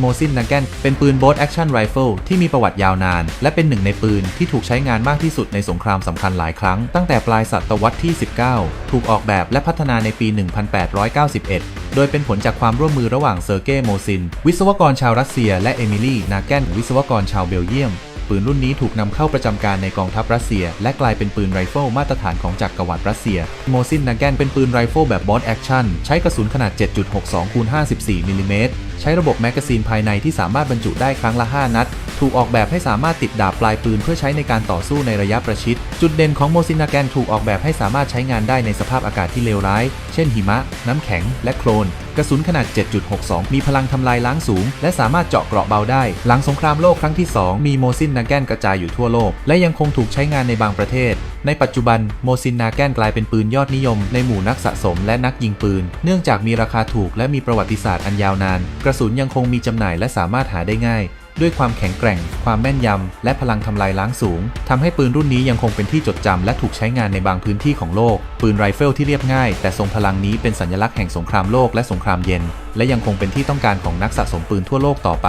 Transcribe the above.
โมซินนาแกนเป็นปืนโบ t แอคชั่นไรเฟิลที่มีประวัติยาวนาน และเป็นหนึ่งในปืนที่ถูกใช้งานมากที่สุดในสงครามสำคัญหลายครั้ง ตั้งแต่ปลายศตวรรษที่ 19 ถูกออกแบบและพัฒนาในปี 1891 โดยเป็นผลจากความร่วมมือระหว่างเซอร์เกย์โมซิน วิศวกรชาวรัสเซีย และเอมิลีนาแกนวิศวกรชาวเบลเยียมปืนรุ่นนี้ถูกนำเข้าประจำการในกองทัพรัสเซีย และกลายเป็นปืนไรเฟิลมาตรฐานของจักรวรรดิรัสเซีย โมซินนาแกนเป็นปืนไรเฟิลแบบบอสแอคชั่น ใช้กระสุนขนาด 7.62 คูณ 54 มิลลิเมตร ใช้ระบบแมกกาซีนภายในที่สามารถบรรจุได้ครั้งละ 5 นัด ถูกออกแบบให้สามารถติดดาบปลายปืนเพื่อใช้ในการต่อสู้ในระยะประชิด จุดเด่นของโมซินนาแกนถูกออกแบบให้สามารถใช้งานได้ในสภาพอากาศที่เลวร้าย เช่นหิมะ น้ำแข็ง และโคลน กระสุนขนาด 7.62 มีพลังทำลายล้างสูง และสามารถเจาะเกราะเบาได้ หลังสงครามโลกครั้งที่ 2 มีโมซินนาแกนกระจายอยู่ทั่วโลก และยังคงถูกใช้งานในบางประเทศในปัจจุบันโมซินนาแกนกลายเป็นปืนยอดนิยม ในหมู่นักสะสมและนักยิงปืน เนื่องจากมีราคาถูกและมีประวัติศาสตร์อันยาวนาน กระสุนยังคงมีจำหน่ายและสามารถหาได้ง่าย ด้วยความแข็งแกร่ง ความแม่นยำ และพลังทำลายล้างสูงทำให้ปืนรุ่นนี้ยังคงเป็นที่จดจำและถูกใช้งานในบางพื้นที่ของโลก ปืนไรเฟิลที่เรียบง่าย แต่ทรงพลังนี้เป็นสัญลักษณ์แห่งสงครามโลกและสงครามเย็น และยังคงเป็นที่ต้องการของนักสะสมปืนทั่วโลกต่อไป